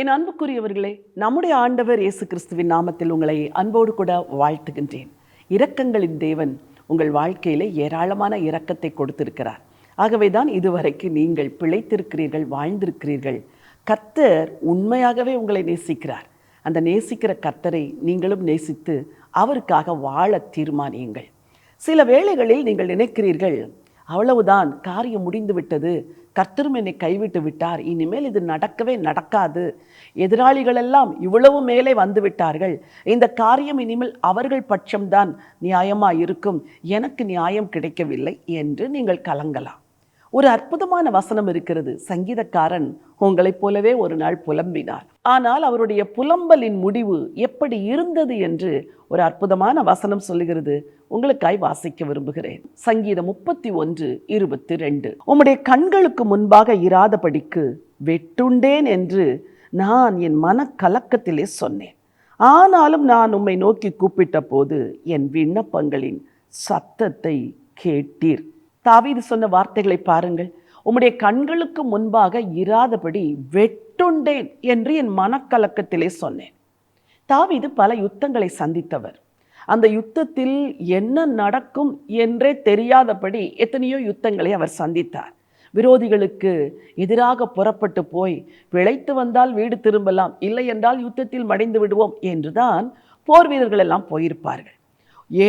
என் அன்புக்குரியவர்களே நம்முடைய ஆண்டவர் இயேசு கிறிஸ்துவின் நாமத்தில் உங்களை அன்போடு கூட வாழ்த்துகின்றேன். இரக்கங்களின் தேவன் உங்கள் வாழ்க்கையில் ஏராளமான இரக்கத்தை கொடுத்திருக்கிறார். ஆகவே தான் இதுவரைக்கு நீங்கள் பிழைத்திருக்கிறீர்கள் வாழ்ந்திருக்கிறீர்கள். கர்த்தர் உண்மையாகவே உங்களை நேசிக்கிறார். அந்த நேசிக்கிற கர்த்தரை நீங்களும் நேசித்து அவருக்காக வாழ தீர்மானியுங்கள். சில வேளைகளில் நீங்கள் நினைக்கிறீர்கள் அவ்வளவுதான் காரியம் முடிந்து விட்டது. கர்த்தரும் என்னை கைவிட்டு விட்டார். இனிமேல் இது நடக்கவே நடக்காது. எதிராளிகள் எல்லாம் இவ்வளவு மேலே வந்து விட்டார்கள். இந்த காரியம் இனிமேல் அவர்கள் பட்சம்தான் நியாயமாக இருக்கும் எனக்கு நியாயம் கிடைக்கவில்லை என்று நீங்கள் கலங்கலாம். ஒரு அற்புதமான வசனம் இருக்கிறது. சங்கீதக்காரன் உங்களைப் போலவே ஒரு நாள் புலம்பினார். ஆனால் அவருடைய புலம்பலின் முடிவு எப்படி இருந்தது என்று ஒரு அற்புதமான வசனம் சொல்லுகிறது. உங்களுக்காய் வாசிக்க விரும்புகிறேன். சங்கீதம் முப்பத்தி ஒன்று இருபத்தி ரெண்டு. உம்முடைய கண்களுக்கு முன்பாக இராதபடிக்கு வெட்டுண்டேன் என்று நான் என் மனக்கலக்கத்திலே சொன்னேன். ஆனாலும் நான் உம்மை நோக்கி கூப்பிட்ட போது என் விண்ணப்பங்களின் சத்தத்தை கேட்டீர். தாவீது சொன்ன வார்த்தைகளை பாருங்கள். உம்முடைய கண்களுக்கு முன்பாக இராதபடி வெட்டுண்டேன் என்று என் மனக்கலக்கத்திலே சொன்னேன். தாவீது பல யுத்தங்களை சந்தித்தவர். அந்த யுத்தத்தில் என்ன நடக்கும் என்றே தெரியாதபடி எத்தனையோ யுத்தங்களை அவர் சந்தித்தார். விரோதிகளுக்கு எதிராக புறப்பட்டு போய் பிழைத்து வந்தால் வீடு திரும்பலாம் இல்லை என்றால் யுத்தத்தில் மடைந்து விடுவோம் என்றுதான் போர் வீரர்கள் எல்லாம் போயிருப்பார்கள்.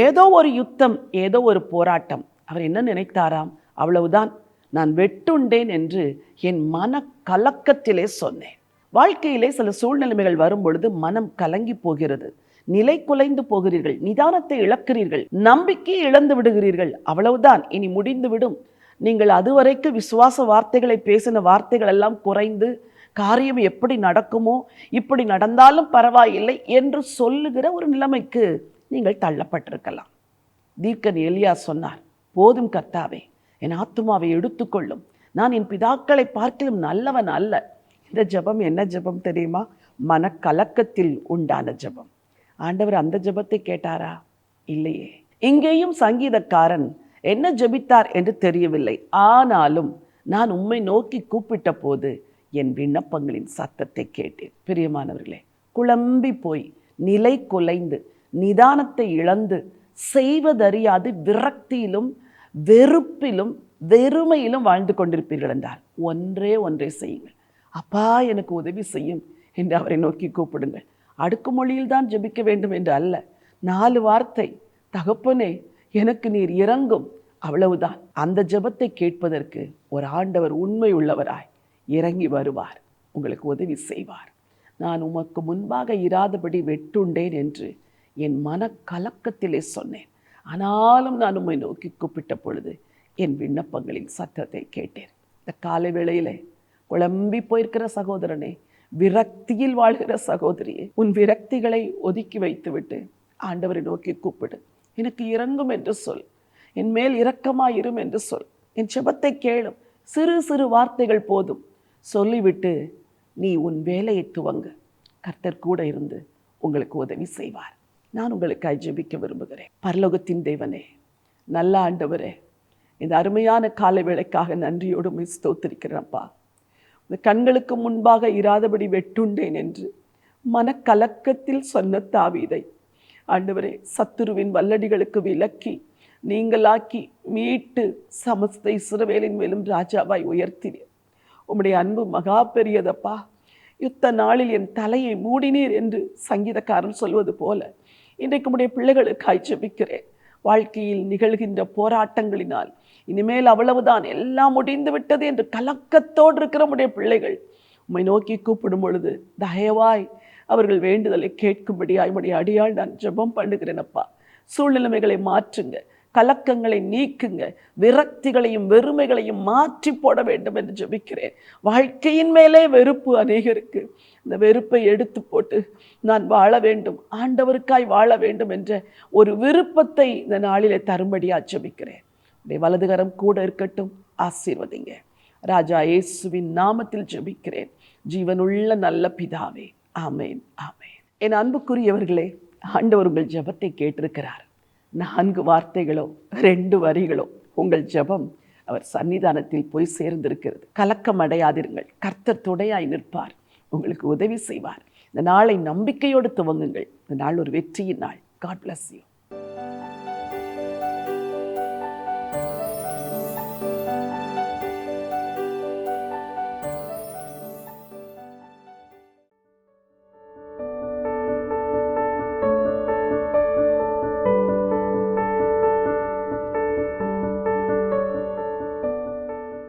ஏதோ ஒரு யுத்தம் ஏதோ ஒரு போராட்டம் அவர் என்ன நினைத்தாராம்? அவ்வளவுதான். நான் வெட்டுண்டேன் என்று என் மன கலக்கத்திலே சொன்னேன். வாழ்க்கையிலே சில சூழ்நிலைமைகள் வரும் பொழுது மனம் கலங்கி போகிறது. நிலை குலைந்து போகிறீர்கள். நிதானத்தை இழக்கிறீர்கள். நம்பிக்கையை இழந்து விடுகிறீர்கள். அவ்வளவுதான். இனி முடிந்து விடும் நீங்கள் அதுவரைக்கு விசுவாச வார்த்தைகளை பேசின வார்த்தைகள் எல்லாம் குறைந்து காரியம் எப்படி நடக்குமோ இப்படி நடந்தாலும் பரவாயில்லை என்று சொல்லுகிற ஒரு நிலைமைக்கு நீங்கள் தள்ளப்பட்டிருக்கலாம். தீர்க்கன் எலியா சொன்னார் போதும் கர்த்தாவே என் ஆத்துமாவை எடுத்துக்கொள்ளும். நான் என் பிதாக்களை பார்க்கலும் நல்லவன் அல்ல. இந்த ஜெபம் என்ன ஜெபம் தெரியுமா? மனக்கலக்கத்தில் உண்டான ஜெபம். ஆண்டவர் அந்த ஜெபத்தை கேட்டாரா? இல்லையே. இங்கேயும் சங்கீதக்காரன் என்ன ஜெபித்தார் என்று தெரியவில்லை. ஆனாலும் நான் உம்மை நோக்கி கூப்பிட்ட போது என் விண்ணப்பங்களின் சத்தத்தை கேட்டேன். பிரியமானவர்களே குழம்பி போய் நிலை குலைந்து நிதானத்தை இழந்து செய்வதறியாது விரக்தியிலும் வெறுப்பிலும் வெறுமையிலும் வாழ்ந்து கொண்டிருப்பீர்கள் என்றால் ஒன்றே ஒன்றே செய்யுங்கள். அப்பா எனக்கு உதவி செய்யும் என்று அவரை நோக்கி கூப்பிடுங்கள். அடுக்கு மொழியில் தான் ஜெபிக்க வேண்டும் என்று அல்ல. நாலு வார்த்தை. தகப்பனே எனக்கு நீர் இறங்கும். அவ்வளவுதான். அந்த ஜெபத்தை கேட்பதற்கு ஒரு ஆண்டவர் உண்மை உள்ளவராய் இறங்கி வருவார். உங்களுக்கு உதவி செய்வார். நான் உமக்கு முன்பாக இராதபடி வெட்டுண்டேன் என்று என் மன கலக்கத்திலே சொன்னேன். ஆனாலும் நான் உம்மை நோக்கி கூப்பிட்ட பொழுது என் விண்ணப்பங்களின் சத்தத்தை கேட்டேன். இந்த காலை வேளையிலே குழம்பி போயிருக்கிற சகோதரனே விரக்தியில் வாழ்கிற சகோதரியே உன் விரக்திகளை ஒதுக்கி வைத்துவிட்டு ஆண்டவரை நோக்கி கூப்பிடு. எனக்கு இறங்கும் என்று சொல். என் மேல் இரக்கமாயிரும் என்று சொல். என் செபத்தை கேளும். சிறு சிறு வார்த்தைகள் போதும். சொல்லிவிட்டு நீ உன் வேலையை துவங்க. கர்த்தர் கூட இருந்து உங்களுக்கு உதவி செய்வார். நான் உங்களுக்காய் ஜெபிக்க விரும்புகிறேன். பரலோகத்தின் தேவனே நல்ல ஆண்டவரே இந்த அருமையான காலை வேளைக்காக நன்றியோடு மிஸ் தோத்திருக்கிறேன்ப்பா இந்த கண்களுக்கு முன்பாக இராதபடி வெட்டுண்டேன் என்று மனக்கலக்கத்தில் சொன்ன தாவீதை ஆண்டவரே சத்துருவின் வல்லடிகளுக்கு விலக்கி நீங்களாக்கி மீட்டு சமஸ்த இஸ்ரவேலின் மேலும் ராஜாவாய் உயர்த்தினீர். உம்முடைய அன்பு மகா பெரியதப்பா. யுத்த நாளில் என் தலையை மூடினீர் என்று சங்கீதக்காரன் சொல்வது போல இன்றைக்கு உடைய பிள்ளைகளுக்காய் ஜெபிக்கிறேன் வாழ்க்கையில் நிகழ்கின்ற போராட்டங்களினால் இனிமேல் அவ்வளவுதான். எல்லாம் முடிந்து விட்டது என்று கலக்கத்தோடு இருக்கிற உடைய பிள்ளைகள் உம்மை நோக்கி கூப்பிடும் பொழுது தயவாய் அவர்கள் வேண்டுதலை கேட்கும்படியாய் உடைய அடியால் நான் ஜெபம் பண்ணுகிறேனப்பா சூழ்நிலைமைகளை மாற்றுங்க. கலக்கங்களை நீக்குங்க விரக்திகளையும் வெறுமைகளையும் மாற்றி போட வேண்டும் என்று ஜெபிக்கிறேன். வாழ்க்கையின் மேலே வெறுப்பு அநேகருக்கு. இந்த வெறுப்பை எடுத்து போட்டு நான் வாழ வேண்டும் ஆண்டவருக்காய் வாழ வேண்டும் என்ற ஒரு விருப்பத்தை இந்த நாளிலே தரும்படியாக ஜெபிக்கிறேன். வலதுகரம் கூட இருக்கட்டும் ஆசீர்வதிங்க. ராஜா இயேசுவின் நாமத்தில் ஜெபிக்கிறேன். ஜீவனுள்ள நல்ல பிதாவே ஆமேன் ஆமேன். என் அன்புக்குரியவர்களே ஆண்டவர் உங்கள் ஜெபத்தை கேட்டிருக்கிறார். நான்கு வார்த்தைகளோ ரெண்டு வரிகளோ உங்கள் ஜெபம் அவர் சன்னிதானத்தில் போய் சேர்ந்திருக்கிறது. கலக்கம் அடையாதிருங்கள் கர்த்தர் துணையாய் நிற்பார். உங்களுக்கு உதவி செய்வார். இந்த நாளை நம்பிக்கையோடு துவங்குங்கள். இந்த நாள் ஒரு வெற்றியின் நாள். God bless you